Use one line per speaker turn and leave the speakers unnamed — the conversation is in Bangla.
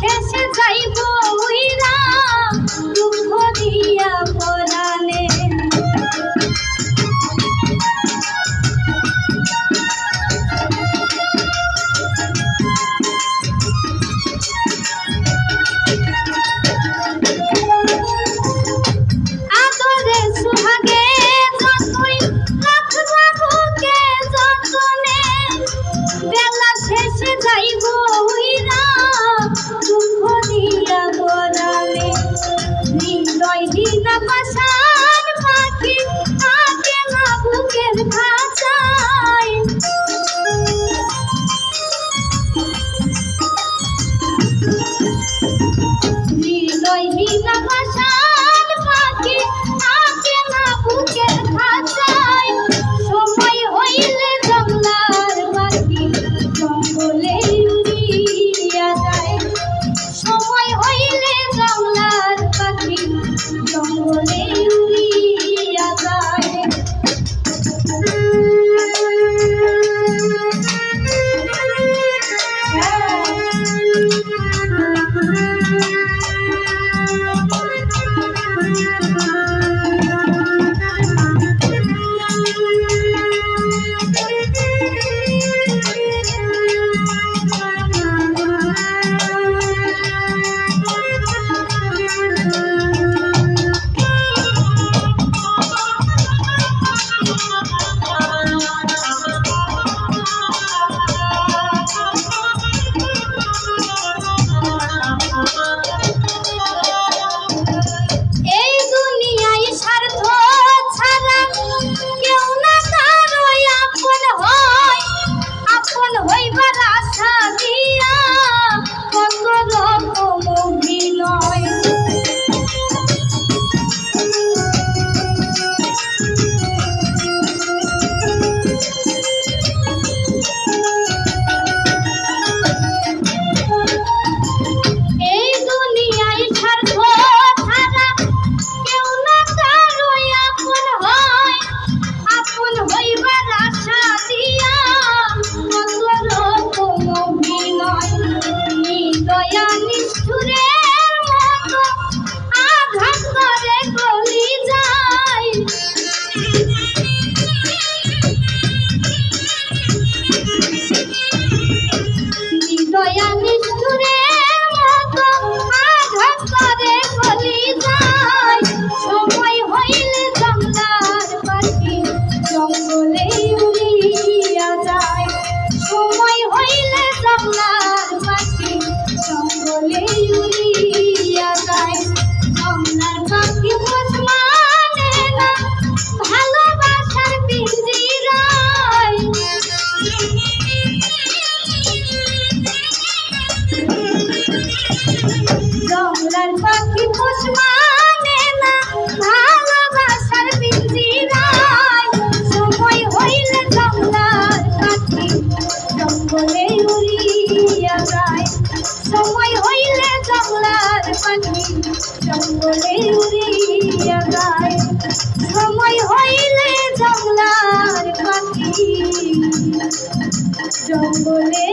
谢谢。পাখি না পাশান পাখি আগে না বুকের ভাত সময় হইলে জঙ্গলার পাখি। জঙ্গলে